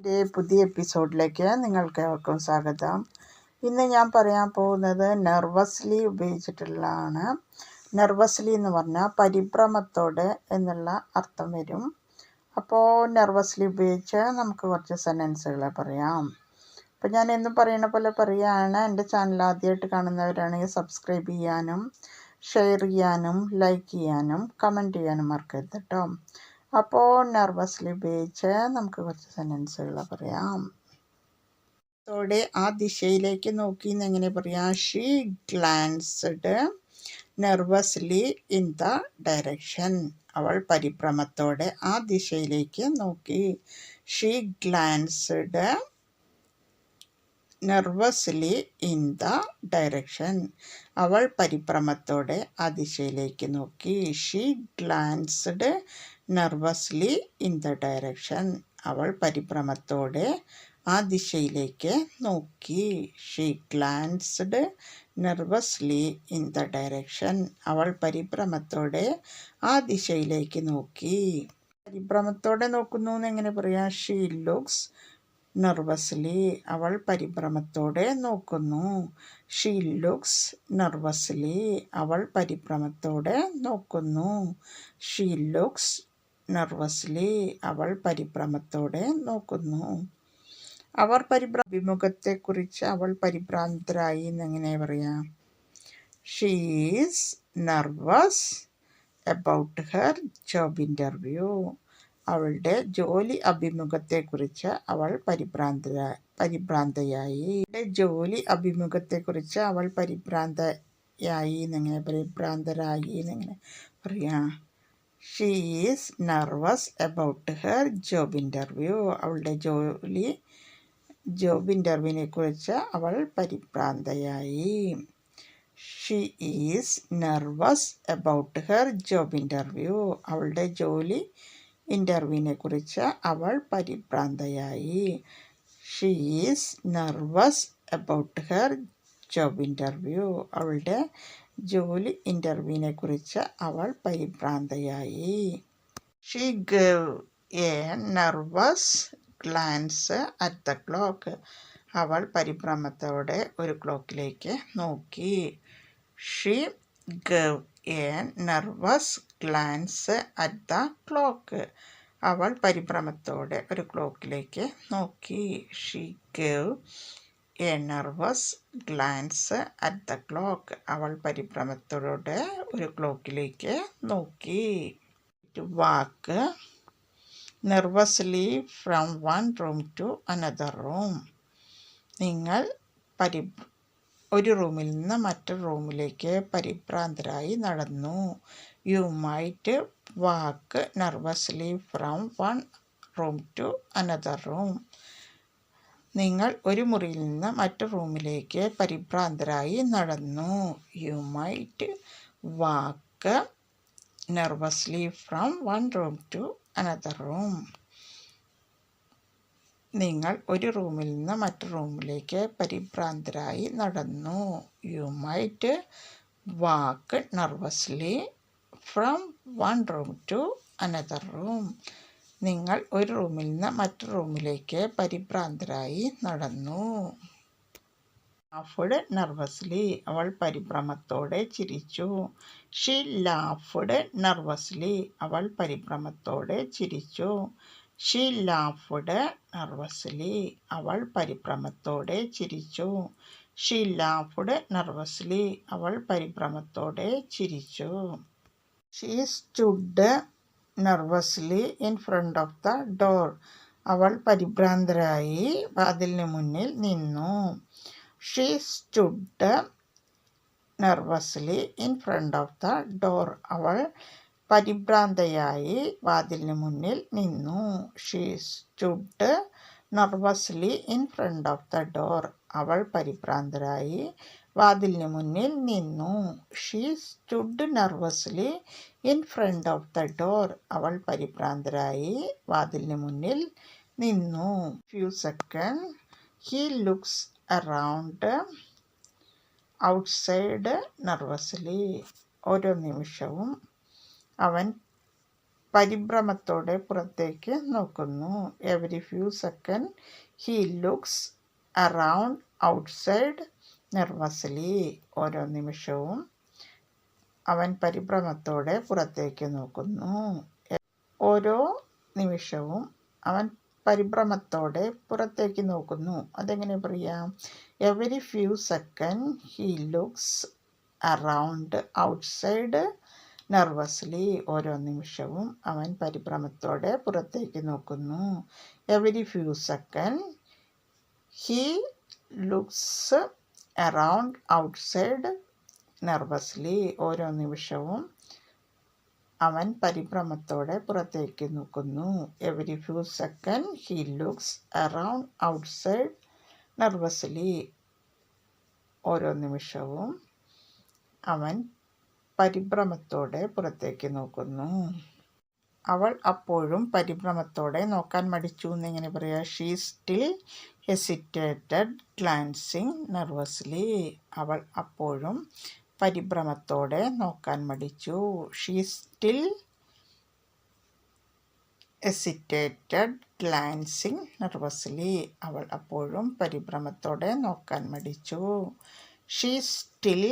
എന്റെ പുതിയ എപ്പിസോഡിലേക്ക് നിങ്ങൾക്ക് ഏവർക്കും സ്വാഗതം. ഇന്ന് ഞാൻ പറയാൻ പോകുന്നത് നെർവസ്ലി ഉപയോഗിച്ചിട്ടുള്ളതാണ്. നെർവസ്ലി എന്ന് പറഞ്ഞാൽ പരിഭ്രമത്തോടെ എന്നുള്ള അർത്ഥം വരും. അപ്പോൾ നെർവസ്ലി ഉപയോഗിച്ച് നമുക്ക് കുറച്ച് സെന്റൻസുകളെ പറയാം. അപ്പോൾ ഞാൻ എന്നും പറയുന്ന പോലെ പറയുകയാണ് എന്റെ ചാനൽ ആദ്യമായിട്ട് കാണുന്നവരാണെങ്കിൽ സബ്സ്ക്രൈബ് ചെയ്യാനും ഷെയർ ചെയ്യാനും ലൈക്ക് ചെയ്യാനും കമന്റ് ചെയ്യാനും മറക്കരുത് കേട്ടോ. അപ്പോൾ നെർവസ്ലി ഉപയോഗിച്ച് നമുക്ക് കുറച്ച് സെന്റൻസുകൾ പറയാം. ത്തോടെ ആ ദിശയിലേക്ക് നോക്കി എന്ന് എങ്ങനെ പറയാം? She glanced nervously in the direction അവൾ പരിഭ്രമത്തോടെ ആ ദിശയിലേക്ക് നോക്കി. She glanced nervously in the direction അവൾ പരിഭ്രമത്തോടെ ആ ദിശയിലേക്ക് നോക്കി. She glanced nervously in the direction അവൾ പരിഭ്രമത്തോടെ ആ ദിശയിലേക്ക് നോക്കി. She glanced nervously in the direction അവൾ പരിഭ്രമത്തോടെ ആ ദിശയിലേക്ക് നോക്കി. പരിഭ്രമത്തോടെ നോക്കുന്നു എന്ന് എങ്ങനെ പറയാം? ഷീ ലുക്സ് നെർവസ്ലി അവൾ പരിഭ്രമത്തോടെ നോക്കുന്നു. ഷീ ലുക്സ് നെർവസ്ലി അവൾ പരിഭ്രമത്തോടെ നോക്കുന്നു. ഷീ ലുക്സ് നെർവസ്ലി അവൾ പരിഭ്രമത്തോടെ നോക്കുന്നു. അവർ പരിഭ്ര അഭിമുഖത്തെക്കുറിച്ച് അവൾ പരിഭ്രാന്തരായി എന്നെങ്ങനെ പറയാം? She's nervous about her job interview അവളുടെ ജോലി അഭിമുഖത്തെക്കുറിച്ച് അവൾ പരിഭ്രാന്ത പരിഭ്രാന്തയായി. ജോലി അഭിമുഖത്തെക്കുറിച്ച് അവൾ പരിഭ്രാന്തയായി എന്നെങ്ങനെ പരിഭ്രാന്തരായി എന്നെങ്ങനെ പറയാം? She is nervous about her job interview അവളുടെ ജോലി ജോബ് ഇന്റർവ്യൂവിനെ കുറിച്ച് അവൾ പരിഭ്രാന്തയായി. She is nervous about her job interview അവളുടെ ജോലി ഇന്റർവ്യൂവിനെ കുറിച്ച് അവൾ പരിഭ്രാന്തയായി. She is nervous about her job interview അവളുടെ ജോലി ഇന്റർവ്യൂവിനെ കുറിച്ച് അവൾ പരിഭ്രാന്തയായി. She gave a nervous glance at the clock അവൾ പരിഭ്രമത്തോടെ ഒരു ക്ലോക്കിലേക്ക് നോക്കി. She gave a nervous glance at the clock അവൾ പരിഭ്രമത്തോടെ ഒരു ക്ലോക്കിലേക്ക് നോക്കി. She gave a nervous glance at the clock അവൾ പരിഭ്രമത്തോടെ ഒരു ക്ലോക്കിലേക്ക് നോക്കി. Walk. Nervously from one room to another room നിങ്ങൾ പരി ഒരു റൂമിൽ നിന്ന് മറ്റൊരു റൂമിലേക്ക് പരിഭ്രാന്തരായി നടന്നു. You might walk nervously from one room to another room നിങ്ങൾ ഒരു മുറിയിൽ നിന്ന് മറ്റു റൂമിലേക്ക് പരിഭ്രാന്തരായി നടന്നു. You might walk nervously from one room to another room നിങ്ങൾ ഒരു റൂമിൽ നിന്ന് മറ്റു റൂമിലേക്ക് പരിഭ്രാന്തരായി നടന്നു. You might walk nervously from one room to another room നിങ്ങൾ ഒരു റൂമിൽ നിന്ന് മറ്റു റൂമിലേക്ക് പരിഭ്രാന്തരായി നടന്നു. ലാഫ്ഡ് നെർവസ്ലി അവൾ പരിഭ്രമത്തോടെ ചിരിച്ചു. ഷീ ലാഫ്ഡ് നെർവസ്ലി അവൾ പരിഭ്രമത്തോടെ ചിരിച്ചു. ഷീ ലാഫ്ഡ് നെർവസ്ലി അവൾ പരിഭ്രമത്തോടെ ചിരിച്ചു. ഷീ ലാഫ്ഡ് നെർവസ്ലി അവൾ പരിഭ്രമത്തോടെ ചിരിച്ചു. She stood nervously in front of the door അവൾ പരിഭ്രാന്തരായി വാതിലിന് മുന്നിൽ നിന്നു. She stood nervously in front of the door അവൾ പരിഭ്രാന്തയായി വാതിലിന് മുന്നിൽ നിന്നു. She stood nervously in front of the door അവൾ പരിഭ്രാന്തരായി വാതിലിന് മുന്നിൽ നിന്നു. She stood nervously in front of the door അവൾ പരിഭ്രാന്തരായി വാതിലിന് മുന്നിൽ നിന്നു. Few second he looks around outside nervously ഓരോ നിമിഷവും അവൻ പരിഭ്രമത്തോടെ പുറത്തേക്ക് നോക്കുന്നു. Every few second he looks around outside nervously ഓരോ നിമിഷവും അവൻ പരിഭ്രമത്തോടെ പുറത്തേക്ക് നോക്കുന്നു. ഓരോ നിമിഷവും അവൻ പരിഭ്രമത്തോടെ പുറത്തേക്ക് നോക്കുന്നു. അതെങ്ങനെ പറയാം? Every few second he looks around outside nervously ഓരോ നിമിഷവും അവൻ പരിഭ്രമത്തോടെ പുറത്തേക്ക് നോക്കുന്നു. Every few second he looks around outside nervously ഓരോ നിമിഷവും അവൻ പരിഭ്രമത്തോടെ പുറത്തേക്ക് നോക്കുന്നു. Every few second he looks around outside nervously ഓരോ നിമിഷവും അവൻ പരിഭ്രമത്തോടെ പുറത്തേക്ക് നോക്കുന്നു. അവൾ അപ്പോഴും പരിഭ്രമത്തോടെ നോക്കാൻ മടിച്ചു എന്നിങ്ങനെ പറയുക she still hesitated glancing nervously അവൾ അപ്പോഴും പരിഭ്രമത്തോടെ നോക്കാൻ മടിച്ചു. She still hesitated glancing nervously അവൾ അപ്പോഴും പരിഭ്രമത്തോടെ നോക്കാൻ മടിച്ചു. She still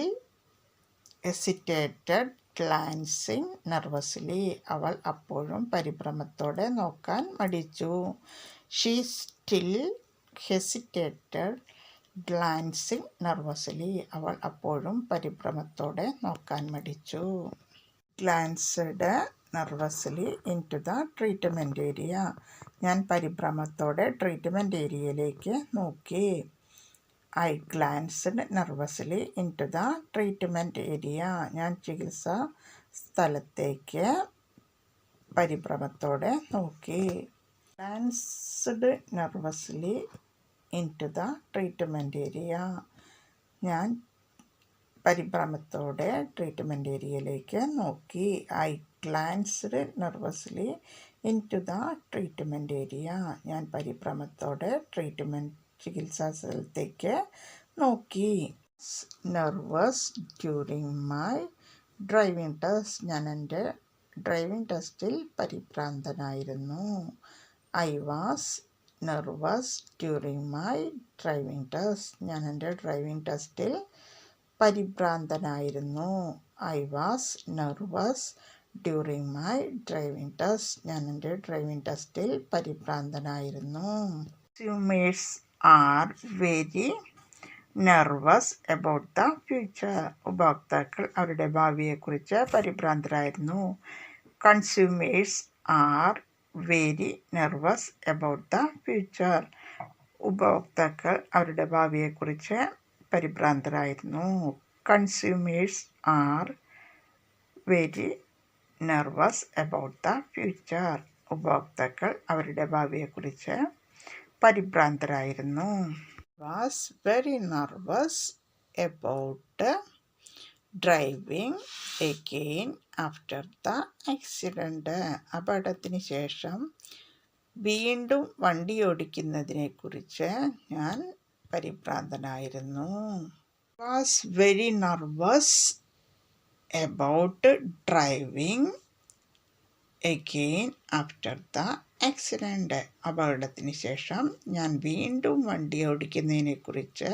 hesitated glancing nervously അവൾ അപ്പോഴും പരിഭ്രമത്തോടെ നോക്കാൻ മടിച്ചു. She still hesitated glancing nervously അവൾ അപ്പോഴും പരിഭ്രമത്തോടെ നോക്കാൻ മടിച്ചു. Glanced nervously into the treatment area ഞാൻ പരിഭ്രമത്തോടെ ട്രീറ്റ്മെന്റ് ഏരിയയിലേക്ക് നോക്കി. I glanced nervously into the treatment area ഞാൻ ചികിത്സാ സ്ഥലത്തേക്ക് പരിഭ്രമത്തോടെ നോക്കി. Glanced nervously into the treatment area ഞാൻ പരിഭ്രമത്തോടെ ട്രീറ്റ്മെന്റ് ഏരിയയിലേക്ക് നോക്കി. I glanced nervously into the treatment area ഞാൻ പരിഭ്രമത്തോടെ ട്രീറ്റ്മെന്റ് ചികിത്സാ സ്ഥലത്തേക്ക് നോക്കി. Nervous during my driving test. ഞാൻ എന്റെ ഡ്രൈവിംഗ് ടെസ്റ്റിൽ പരിഭ്രാന്തനായിരുന്നു. I was nervous during my driving test. ഞാൻ എന്റെ ഡ്രൈവിംഗ് ടെസ്റ്റിൽ പരിഭ്രാന്തനായിരുന്നു. I was nervous during my driving test. ഞാൻ എന്റെ ഡ്രൈവിംഗ് ടെസ്റ്റിൽ പരിഭ്രാന്തനായിരുന്നു. Consumers are very nervous about the future ഉപഭോക്താക്കൾ അവരുടെ ഭാവിയെക്കുറിച്ച് പരിഭ്രാന്തരായിരുന്നു. Consumers are very nervous about the future ഉപഭോക്താക്കൾ അവരുടെ ഭാവിയെക്കുറിച്ച് പരിഭ്രാന്തരായിരുന്നു. Consumers are very nervous about the future ഉപഭോക്താക്കൾ അവരുടെ ഭാവിയെക്കുറിച്ച് പരിഭ്രാന്തരായിരുന്നു. Was very nervous about driving again after the accident അപകടത്തിന് ശേഷം വീണ്ടും വണ്ടി ഓടിക്കുന്നതിനെക്കുറിച്ച് ഞാൻ പരിഭ്രാന്തനായിരുന്നു. Was very nervous about driving again after the accident അപകടത്തിന് ശേഷം ഞാൻ വീണ്ടും വണ്ടി ഓടിക്കുന്നതിനെക്കുറിച്ച്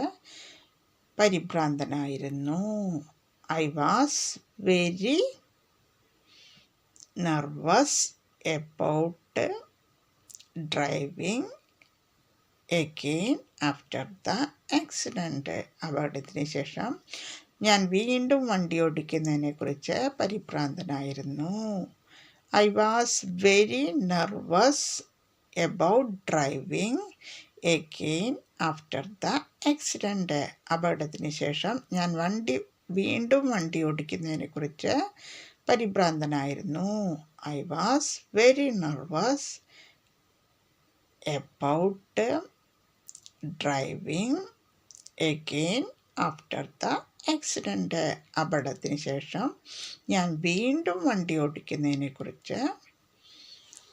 പരിഭ്രാന്തനായിരുന്നു. I was very nervous about driving again after the accident അപകടത്തിന് ശേഷം ഞാൻ വീണ്ടും വണ്ടി ഓടിക്കുന്നതിനെക്കുറിച്ച് പരിഭ്രാന്തനായിരുന്നു. I was very nervous about driving again after the accident അപകടത്തിന് ശേഷം ഞാൻ വണ്ടി വീണ്ടും വണ്ടി ഓടിക്കുന്നതിനെക്കുറിച്ച് പരിഭ്രാന്തനായിരുന്നു. I was very nervous about driving again after the accident അപകടത്തിന് ശേഷം ഞാൻ വീണ്ടും വണ്ടി ഓടിക്കുന്നതിനെക്കുറിച്ച്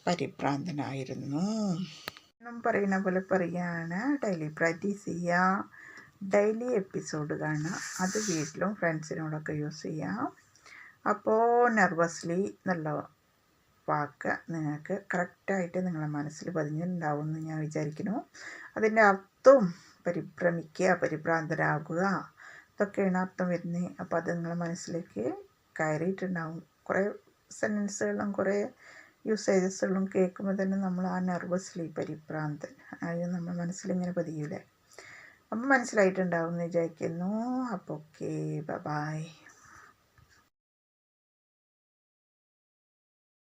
പരിഭ്രാന്തനായിരുന്നു. എന്നും പറയുന്ന പോലെ പറയുകയാണ്. ഡെയിലി പ്രാക്ടീസ് ചെയ്യുക. ഡെയിലി എപ്പിസോഡ് കാണുക. അത് വീട്ടിലും ഫ്രണ്ട്സിനോടൊക്കെ യൂസ് ചെയ്യാം അപ്പോൾ നെർവസ്ലി നല്ല വാക്ക് നിങ്ങൾക്ക് കറക്റ്റായിട്ട് നിങ്ങളുടെ മനസ്സിൽ പതിഞ്ഞിട്ടുണ്ടാവും എന്ന് ഞാൻ വിചാരിക്കുന്നു. അതിന്റെ അർത്ഥവും പരിഭ്രമിക്കുക പരിഭ്രാന്തരാകുക ഇതൊക്കെയാണ് അർത്ഥം വരുന്നത്. അപ്പോൾ അത് നിങ്ങളെ മനസ്സിലേക്ക് കയറിയിട്ടുണ്ടാവും. കുറേ സെന്റൻസുകളും കുറേ യൂസേജസുകളും കേൾക്കുമ്പോൾ തന്നെ നമ്മൾ ആ നെർവസ്ലി പരിഭ്രാന്തൻ. അത് നമ്മുടെ മനസ്സിലിങ്ങനെ പതിയൂലേ. അപ്പം മനസ്സിലായിട്ടുണ്ടാവും എന്ന് വിചാരിക്കുന്നു. അപ്പോൾ ഓക്കെ ബൈ